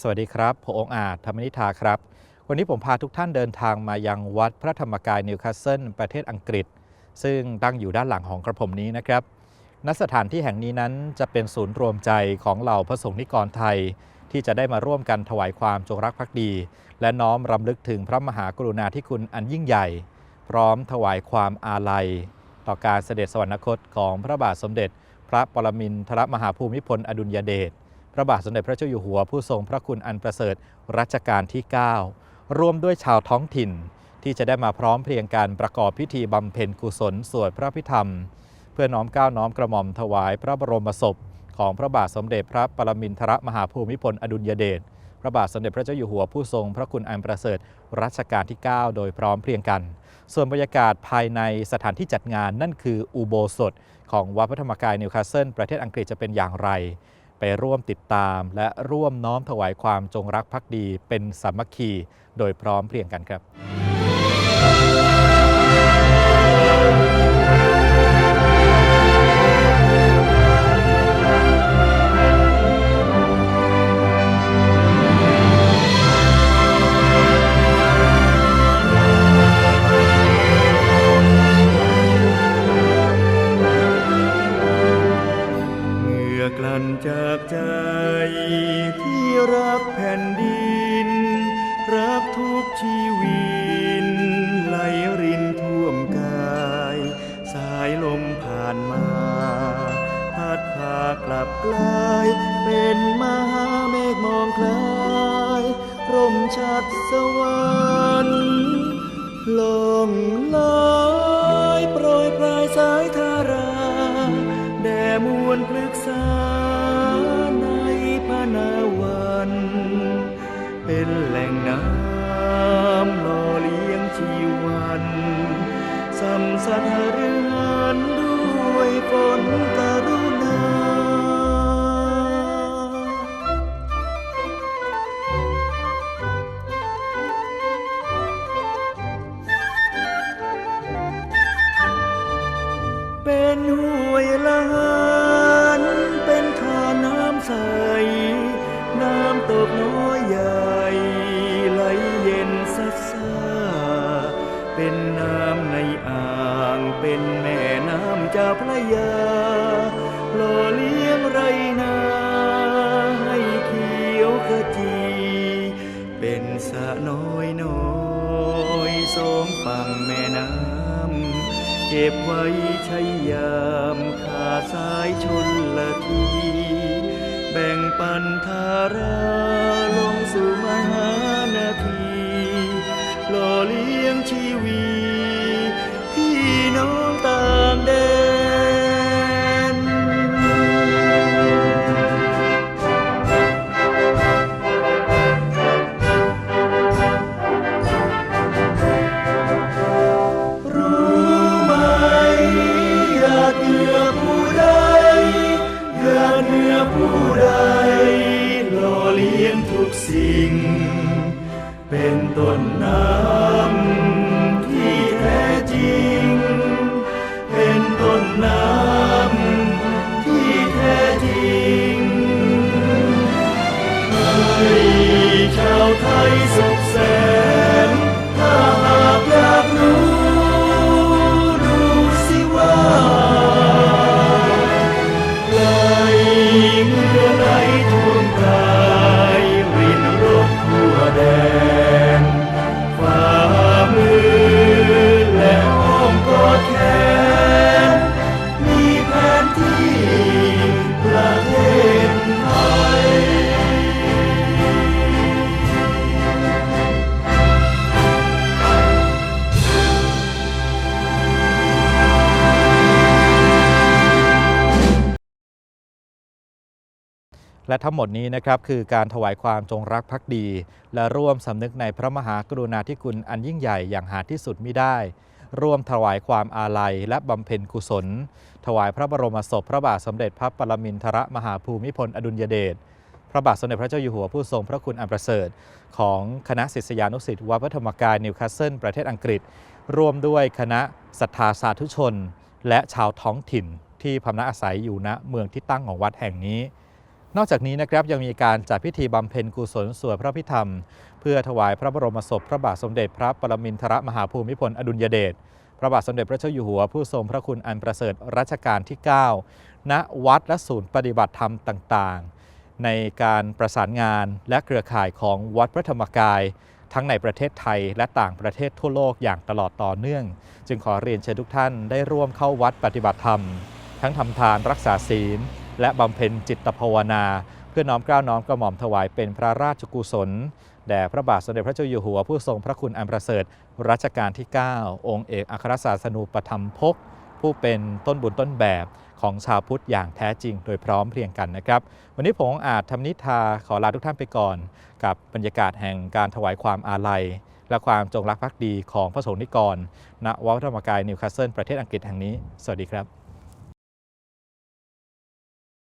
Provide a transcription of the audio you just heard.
สวัสดีครับผมองค์อาจธรรมนิธาครับ วันนี้ผมพาทุกท่านเดินทางมายังวัดพระธรรมกายนิวคาสเซิลประเทศอังกฤษ ซึ่งตั้งอยู่ด้านหลังของกระผมนี้นะครับณสถานที่แห่งนี้นั้นจะเป็นศูนย์รวมใจของเหล่าพระสงฆ์นิกรไทย ที่จะได้มาร่วมกันถวายความจงรักภักดี และน้อมรำลึกถึงพระมหากรุณาธิคุณอันยิ่งใหญ่ พร้อมถวายความอาลัย ต่อการเสด็จสวรรคตของพระบาทสมเด็จ พระปรมินทรมหาภูมิพลอดุลยเดช พระบาทสมเด็จพระเจ้าอยู่หัวผู้ทรงพระคุณอันประเสริฐรัชกาลที่ 9 ร่วมด้วยชาวท้องถิ่น ที่จะได้มาพร้อมเพรียงการประกอบพิธีบำเพ็ญกุศลสวดพระพิธรรม เพื่อน้อมก้าวน้อมกระหม่อมถวายพระบรมศพ ของพระบาทสมเด็จพระปรมินทรมหาภูมิพลอดุลยเดชพระบาทสมเด็จพระเจ้าอยู่หัวผู้ทรงพระคุณอันประเสริฐรัชกาลที่ 9 โดยพร้อมเพรียงกัน ส่วนบรรยากาศภายในสถานที่จัดงานนั่นคืออุโบสถ ของวัดพระธรรมกายนิวคาสเซิลประเทศอังกฤษจะเป็นอย่างไร ไปร่วมติดตาม และร่วมน้อมถวายความจงรักภักดีเป็นสามัคคี โดยพร้อมเพรียงกันครับ จากใจที่รักแผ่นดิน รักทุกชีวินไหลรินท่วมกาย สายลมผ่านมาพัดพากลับกลายเป็นมหาเมฆมองคล้ายร่มชัดสวรรค์ลงลอยโปรยปลายสายทารา แด่มวลพฤกษา เป็นน้ำในอ่างเป็นแม่น้ำเจ้าพระยาหล่อเลี้ยงไรนาให้เขียวขจี เป็นสะน้อยน้อยสองฝั่งแม่น้ำเก็บไว้ใช้ยามขาสายชนละที แบ่งปันทาราลงสู่มหานาทีหล่อเลี้ยงชี ทุกสิ่ง เป็นต้นน้ำที่แท้จริง เป็นต้นน้ำ และทั้งหมดนี้นะครับคือการถวายความจงรักภักดี และร่วมสำนึกในพระมหากรุณาธิคุณอันยิ่งใหญ่อย่างหาที่สุดมิได้ ร่วมถวายความอาลัยและบำเพ็ญกุศล ถวายพระบรมศพพระบาทสมเด็จพระปรมินทรมหาภูมิพลอดุลยเดชพระบาทสมเด็จพระเจ้าอยู่หัวผู้ทรงพระคุณอันประเสริฐ ของคณะศิษยานุศิษย์วัดพระธรรมกายนิวคาสเซิลประเทศอังกฤษ ร่วมด้วยคณะศรัทธาสาธุชน และชาวท้องถิ่นที่พำนักอาศัยอยู่ณเมืองที่ตั้งของวัดแห่งนี้ นอกจากนี้นะครับยังมีการจัดพิธีบำเพ็ญกุศลสวดพระพิธรรม เพื่อถวายพระบรมศพพระบาทสมเด็จพระปรมินทรมหาภูมิพลอดุลยเดชพระบาทสมเด็จพระเจ้าอยู่หัวผู้ทรงพระคุณอันประเสริฐรัชกาลที่ 9 ณวัดและศูนย์ปฏิบัติธรรมต่างๆ ในการประสานงานและเครือข่ายของวัดพระธรรมกาย ทั้งในประเทศไทยและต่างประเทศทั่วโลกอย่างตลอดต่อเนื่อง จึงขอเรียนเชิญทุกท่านได้ร่วมเข้าวัดปฏิบัติธรรม ทั้งทำทานรักษาศีล และบำเพ็ญจิตภาวนา เพื่อน้อมเกล้าน้อมกระหม่อมถวายเป็นพระราชกุศลแด่พระบาทสมเด็จพระเจ้าอยู่หัวผู้ทรงพระคุณอันประเสริฐรัชกาลที่ 9 องค์เอกอัครศาสนูปธรรมภกผู้เป็นต้นบุญต้นแบบของชาวพุทธอย่างแท้จริงโดยพร้อมเพรียงกันนะครับ วันนี้ผมอาจทำนิทาขอลาทุกท่านไปก่อน กับบรรยากาศแห่งการถวายความอาลัย และความจงรักภักดีของพระสงฆ์นิกร ณวัดธรรมกายนิวคาสเซิลประเทศอังกฤษแห่งนี้ สวัสดีครับ